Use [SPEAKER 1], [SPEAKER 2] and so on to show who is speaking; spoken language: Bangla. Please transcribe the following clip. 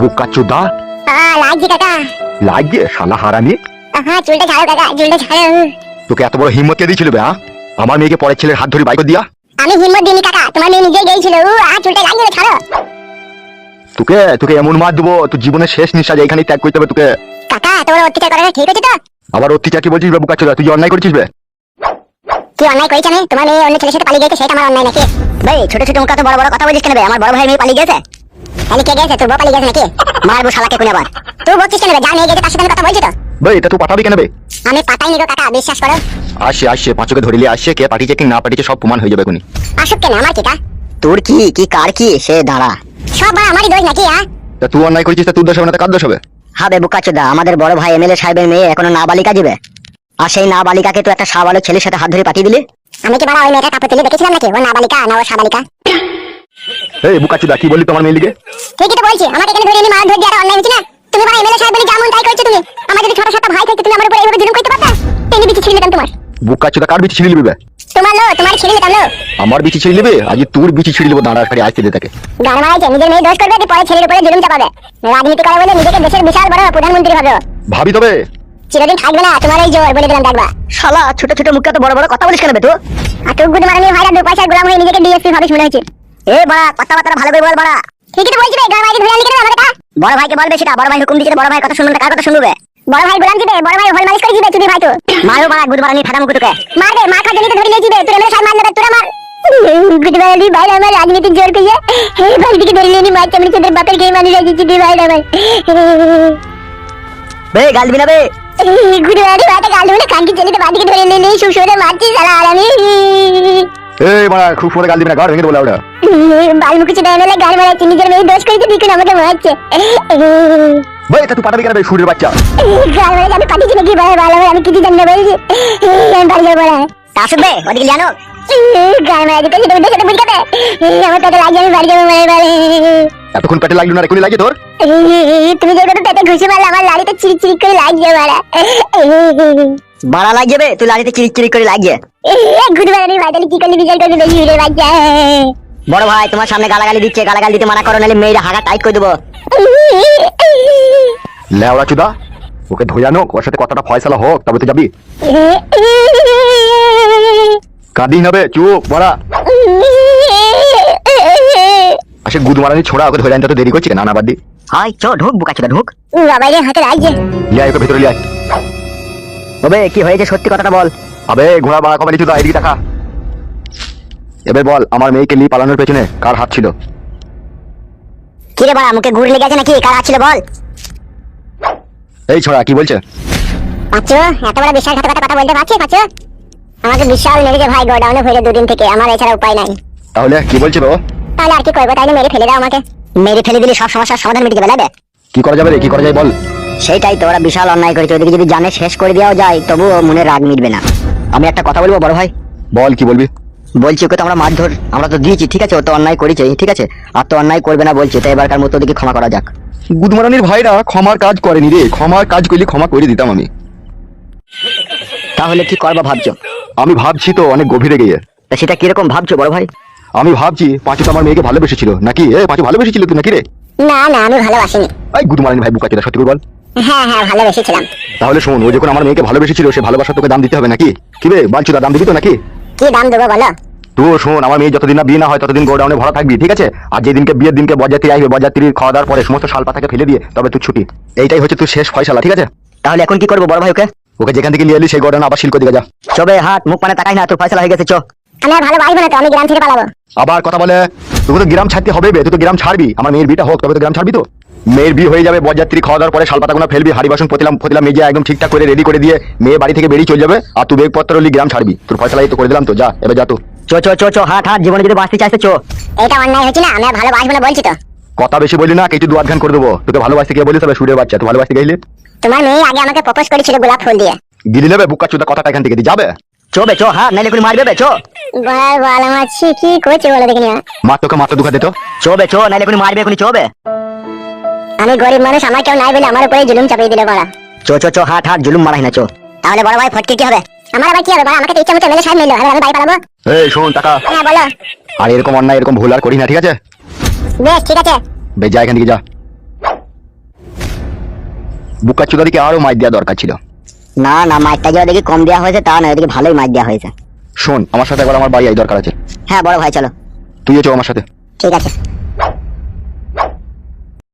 [SPEAKER 1] বোকা চোদা
[SPEAKER 2] লাগছে কাকা।
[SPEAKER 1] লাগবে শালা হারামি।
[SPEAKER 2] হ্যাঁ চুলটা ছাড়ো কাকা চুলটা ছাড়ো
[SPEAKER 1] তোকে এত বড় হিম্মত কে দিয়েছিল বে আমার মেয়েকে পরের ছেলের হাত ধরে বাইক দিয়া?
[SPEAKER 2] আমি হিম্মত দিইনি কাকা তোমার মেয়ে নিজেই গেছিল উ আহ চুলটা লাগছে রে, ছাড়ো।
[SPEAKER 1] তোকে তোকে এমন মার দেবো তোর জীবনের শেষ নিঃশ্বাস এখানেই ত্যাগ করতে হবে তোকে।
[SPEAKER 2] কাকা তোমার অত্যাচার করাটা ঠিক আছে তো?
[SPEAKER 1] আবার অত্যাচার কি বলছিস বে বোকা চোদা তুই অন্যায় করেছিস বে?
[SPEAKER 2] কি অন্যায় করেছি আমি? তোমার মেয়ে অন্য ছেলের সাথে পালিয়ে গেছে সেটা আমার অন্যায় নাকি? ভাই ছোট ছোট মুখে তো বড় বড় কথা বলছিস কেন বে? আমার বড় ভাই মেয়ে পালিয়ে গেছে তাহলে কে গেছে? তোর পালিয়ে গেছে নাকি? মারবো শালাকে কোন তুই বলছিস কেন বে? যা নিয়ে গেছে তার সাথে কথা বলছি তো।
[SPEAKER 1] বে এটা তুই পাঠাবি কেন বে?
[SPEAKER 2] আমি পাতাই নিগো কাকা বিশ্বাস করো।
[SPEAKER 1] আসছে পাঁচকে ধরিলে আসছে কে পাঠিয়েছে কি না পাঠিয়েছে সব প্রমাণ হয়ে যাবে এখনই।
[SPEAKER 2] আসুক কেন আমার কি কা?
[SPEAKER 3] তোর কি কি কার কি? সে দাঁড়া।
[SPEAKER 2] সব আমারই দোষ নাকি হ্যাঁ
[SPEAKER 1] তা তুই অন্যায় করেছিস তা তোর দোষ হবে না তা কার দোষ হবে?
[SPEAKER 3] হবে বুকাচোদা আমাদের বড় ভাই এমএলএ সাহেবের মেয়ে এখনও নাবালিকা যাবে আর সেই নাবালিকাকে তো একটা সাবালক ছেলের সাথে হাত ধরে পাঠিয়ে দিলি?
[SPEAKER 2] আমি কি বাড়া ওই মেয়েটার কাপড় তুলে দেখেছিলাম নাকি? ও নাবালিকা না ও সাবালিকা।
[SPEAKER 1] এই বোকা চোদা কি বললি তোমার মেয়ে লিগে
[SPEAKER 2] ঠিকই তো বলছি আমাকে এখানে ধরে এনে মার ধরে দিয়ে অন্যায় হচ্ছে না তুমি বাড়া এমএলএ সাহেব বলে যেমন তাই করছ তুমি। আমার যদি ছোট ছোট ভাই থাকতো তুমি আমার উপরে এইভাবে জুলুম করতে পারতা? তেনি বিচি ছিঁড়ে নিতাম তোমার।
[SPEAKER 1] বোকা চোদা কার বিচি ছিঁড়ে নিবি? বে
[SPEAKER 2] তোমার লো তোমার ছিঁড়ে নিতাম লো।
[SPEAKER 1] আমার বিচি ছিঁড়ে নিবে? আজ তোর বিচি ছিঁড়ে নেব দাঁড়া খালি আসতে দে তাকে।
[SPEAKER 2] গান মারাইছে নিজের মেয়ে দোষ করবে পরে ছেলের উপরে জুলুম চাপাবে? রাজনীতি করে বলে নিজেকে দেশের বিশাল বড় প্রধানমন্ত্রী হবে
[SPEAKER 1] ভাবি তবে।
[SPEAKER 2] চিরদিন থাকবে না তোমার এই জোর বলে দিলাম দেখবা।
[SPEAKER 3] শালা ছোট ছোট মুখে তো বড় বড় কথা বলিস কেন বে তুই?
[SPEAKER 2] আর টুক গুড মারানি ভাইরা দু পয়সার গোলাম হয়ে নিজেকে ডিএসপি ভাবিস মনে হয়েছে।
[SPEAKER 3] এ বড়া কথাবার্তা ভালো করে বল বড়া।
[SPEAKER 2] ঠিকই তো বলছি রে মারাইকে ধরে আনলি কেন আমাকে?
[SPEAKER 3] বড় ভাইকে বলবে সেটা বড় ভাই হুকুম দিচ্ছে বড় ভাই কথা শুনবে না, কার কথা শুনবে?
[SPEAKER 2] বড় ভাই গোলাম দিবে বড় ভাই হোল মালিশ করে দিবে চুদি ভাই তো?
[SPEAKER 3] মারো বড়া মারানি ঠাডা মুখ তোকে।
[SPEAKER 2] মার দে মার খাজনি তো ধরে নিয়ে যাবে তোর এমএলএ সাহেব মার নেবে তোরা মার। গুডবালি ভাই আমার রাজনীতির জোর পেয়ে। এই ভাইটিকে ধরে নিয়ে মার চামড়ি চোদের বাপের খেয়ে মানুষ আছে চুদি ভাই আমার
[SPEAKER 3] বে গাল দিবি না বে।
[SPEAKER 2] গুডবালি ভাইটা গাল ধরে কানকি চলিতে বাদিকে ধরে নিয়ে নিয়ে সুসরে মারছি সালা আর আমি
[SPEAKER 1] এই মারা খুব পরে গাল দিবি না গাড় ভেঙে দেবো ওটা
[SPEAKER 2] বালমুখি চোদা এমএলএ গাল মারাচ্ছে নিজের মেয়ে দোষ করেছে দিকুন আমাকে মারছে
[SPEAKER 1] ভাই তা তুই পাঠাবি কেন সুরের বাচ্চা?
[SPEAKER 2] গাল মারাচ্ছে আমি পাঠিয়েছি নাকি ভাই ভালো আমি কিছু জানি না বলছি আমি বাড়ি যাব না
[SPEAKER 3] তা আসবে ওদিকে জানো?
[SPEAKER 2] গাল মারাচ্ছে তো সেটা সাথে বুঝতে আমার পেটে লাগিয়ে আমি বাড়ি যাব মানে
[SPEAKER 1] এতক্ষণ পেটে লাগল না এখনই লাগে তোর?
[SPEAKER 2] তুমি পেটে ঘুষে মারলে আমার লাড়িতে চিড়ি চিড়ি করে লাগছে
[SPEAKER 3] বাড়া লাগিয়ে বে, তুই লাড়িতে করে
[SPEAKER 2] কি করলি উড়ে বাচ্চা
[SPEAKER 3] বড় ভাই, তোমার সামনে গালাগালি দিচ্ছে, গালাগালি দিতে মানা করো, নাহলে মেয়েরা হাগা টাইট করে দেবো।
[SPEAKER 1] লেওড়া চুদা, ওকে ধোয়ানো ওর সাথে কতটা ফয়সালা হোক, তবে তো যাবি। কাঁদি হবে চুপ, বড়া। আসে গুদ মারানি ছোড়া, ওকে ধরে আনতে তো দেরি করছে না না, বাদ দি।
[SPEAKER 3] হাই চ ঢুক বুকাচোদা ঢুক।
[SPEAKER 2] বাবাই হাতে লাগছে
[SPEAKER 1] লিয়ে আয় ওকে ভেতরে লিয়ে আয়।
[SPEAKER 3] ওবে কি হয়েছে সত্যি কথাটা বল।
[SPEAKER 1] আবে ঘোড়া বাড়া কমালি চুদা এদিকে দেখা। এবার বল আমার মেয়েকে নিয়ে পালানোর পেছনে কার হাত ছিল?
[SPEAKER 2] কি রে বাড়া মুখে ঘুরে লেগেছে নাকি? কার আছিল বল।
[SPEAKER 1] এই ছোড়া কি বলছে?
[SPEAKER 2] পাচ্ছ এত বড় বিশ্বাসঘাতকতা কথা বলতে পারছিস পাচ্ছ আমাকে বিশাল মেরেছে ভাই গোডাউনে ভরে দুদিন থেকে। আমার এছাড়া উপায় নাই।
[SPEAKER 1] তাহলে কি বলছে বাবা
[SPEAKER 2] তাহলে আর কি করব? তাইলে মেরে ফেলে দাও আমাকে।
[SPEAKER 3] মেরে ফেলে দিলে সব সমস্যার সমাধান মিটে যাবে না
[SPEAKER 1] কি করা যাবে রে? কি করা যায় বল।
[SPEAKER 3] সেটাই তো ওরা বিশাল অন্যায় করেছে। ওদিকে যদি জানে শেষ করে দেওয়া যায় তবুও মনে রাগ মিটবে না। আমি একটা কথা বলব বড় ভাই?
[SPEAKER 1] বল কি বলবি?
[SPEAKER 3] বলছি ওকে তো আমরা মারধর আমরা তো দিয়েছি ঠিক আছে? ও তো অন্যায় করেছে ঠিক আছে? আর তো অন্যায় করবে না বলছে তো এবারকার মতো ওদিকে ক্ষমা করা যাক।
[SPEAKER 1] গুদমারানির ভাইরা ক্ষমার কাজ করেনি রে। ক্ষমার কাজ করলে ক্ষমা করে দিতাম আমি।
[SPEAKER 3] তাহলে কি করবা ভাবছ?
[SPEAKER 1] আমি ভাবছি তো অনেক গভীরে গিয়ে।
[SPEAKER 3] তা সেটা কীরকম ভাবছ বড় ভাই?
[SPEAKER 1] আমি ভাবছি পাঁচু তো আমার মেয়েকে ভালোবেসেছিল। নাকি? এ পাঁচু ভালোবেসেছিল তুই নাকি রে?
[SPEAKER 2] না না আমি ভালোবাসিনি।
[SPEAKER 1] এই গুদমারানি ভাই বুকা চোদা সত্যি করে বল।
[SPEAKER 2] হ্যাঁ হ্যাঁ ভালোবেসেছিলাম।
[SPEAKER 1] তাহলে শোন ও যখন আমার মেয়েকে ভালোবেসেছিল সে ভালোবাসা তোকে দাম দিতে হবে নাকি? কি রে বাঞ্চুদা দাম দিবি তো নাকি?
[SPEAKER 2] কি দাম দেবো বলো?
[SPEAKER 1] তো শোন আমার মেয়ে যতদিন না বিয়ে না হয় ততদিন গোডাউনে ভরা থাকবি ঠিক আছে? আর যেদিনকে বিয়ের দিনকে বরযাত্রী আসবে বরযাত্রীর খাওয়া দাওয়ার পরে সমস্ত শাল পাতাকে ফেলে দিয়ে তবে তুই ছুটি। এইটাই হচ্ছে তুই শেষ ফয়সালা ঠিক আছে?
[SPEAKER 3] তাহলে এখন কি করব বড় ভাই ওকে?
[SPEAKER 1] ওকে যেখান থেকে নিয়ে এলি সেই গোডাউন আবার শিল্প দিকে যা।
[SPEAKER 3] চবে হাত মুখ পানে তাকাই না তোর ফয়সালা হয়ে গেছে চো।
[SPEAKER 2] আমি আর ভালোবাসবো না তো আমি গ্রাম থেকে পালাবো।
[SPEAKER 1] আবার কথা বলে তোকে তো গ্রাম ছাড়তে হবে বে তুই তো গ্রাম ছাড়বি। আমার মেয়ের বিয়েটা হোক তবে তো গ্রাম ছাড়বি তো? মেয়ের বিয়ে হয়ে যাবে বরযাত্রী খাওয়া দাওয়ার পরে শালপাতাগুলো ফেলবি হাড়ি বাসন পতিলাম পতিলাম মেজে একদম ঠিকঠাক করে রেডি করে দিয়ে মেয়ে বাড়ি থেকে বেরিয়ে চলে যাবে আর তুই বেগপত্র হলি গ্রাম ছাড়বি। তোর ফয়সালাই তো করে দিলাম তো যা এবার যা তো।
[SPEAKER 3] চো চো চো চো হাট হাট জীবনে যদি বাঁচতে চাইছে চো।
[SPEAKER 2] এটা অন্যায় হচ্ছে না আমি আর ভালোবাসবো না বলছি তো।
[SPEAKER 1] কথা বেশি বলি না কিছু দু আধখান করে দেবো। তোকে ভালোবাসতে গিয়ে বলিস তবে সুরের বাচ্চা তুই ভালোবাসতে গেলে?
[SPEAKER 2] তোমার মেয়ে আগে আমাকে প্রপোজ করেছিল গোলাপ ফুল দিয়ে।
[SPEAKER 1] গিলি নেবে বুকা চুদা কথাটা এখান থেকে দিয়ে যাবে?
[SPEAKER 3] চো বে চো হাট নাইলে কোনো মারবে বে চো।
[SPEAKER 2] বল বল আমার ছি কি করছে বলো দেখিনি
[SPEAKER 1] মা তোকে মাথা দুখা দিত
[SPEAKER 3] চো বে চো নাইলে কোনো মারবে কোনো চো বে।
[SPEAKER 2] আমি গরিব মানুষ আমার কেউ নাই বলে আমার উপরে জুলুম চাপিয়ে দিল বড়া
[SPEAKER 3] চো চো চো হাট হাট জুলুম মারাই না চো।
[SPEAKER 2] তাহলে বড় ভাই ফটকে কি হবে? আমার আবার কি হবে? বড় আমাকে তো ইচ্ছা মতো মেলে সাহেব নিল আমি পালাবো।
[SPEAKER 1] এই শোন টাকা।
[SPEAKER 2] হ্যাঁ বলো।
[SPEAKER 1] আর এরকম অন্যায় এরকম ভুল আর করিস না ঠিক আছে?
[SPEAKER 2] বেশ ঠিক আছে।
[SPEAKER 1] বেশ যা এখান থেকে যা। বুকা চুদারিকে আরও মাইর দেওয়া দরকার ছিল।
[SPEAKER 3] না না মাইকটা যে ওদিকে কম দেওয়া হয়েছে তা না ওদিকে ভালোই মাইক দেওয়া হয়েছে।
[SPEAKER 1] শোন আমার সাথে একবার আমার বাড়ি আই দরকার আছে।
[SPEAKER 3] হ্যাঁ বড় ভাই চলো।
[SPEAKER 1] তুইও চো আমার সাথে।
[SPEAKER 2] ঠিক আছে।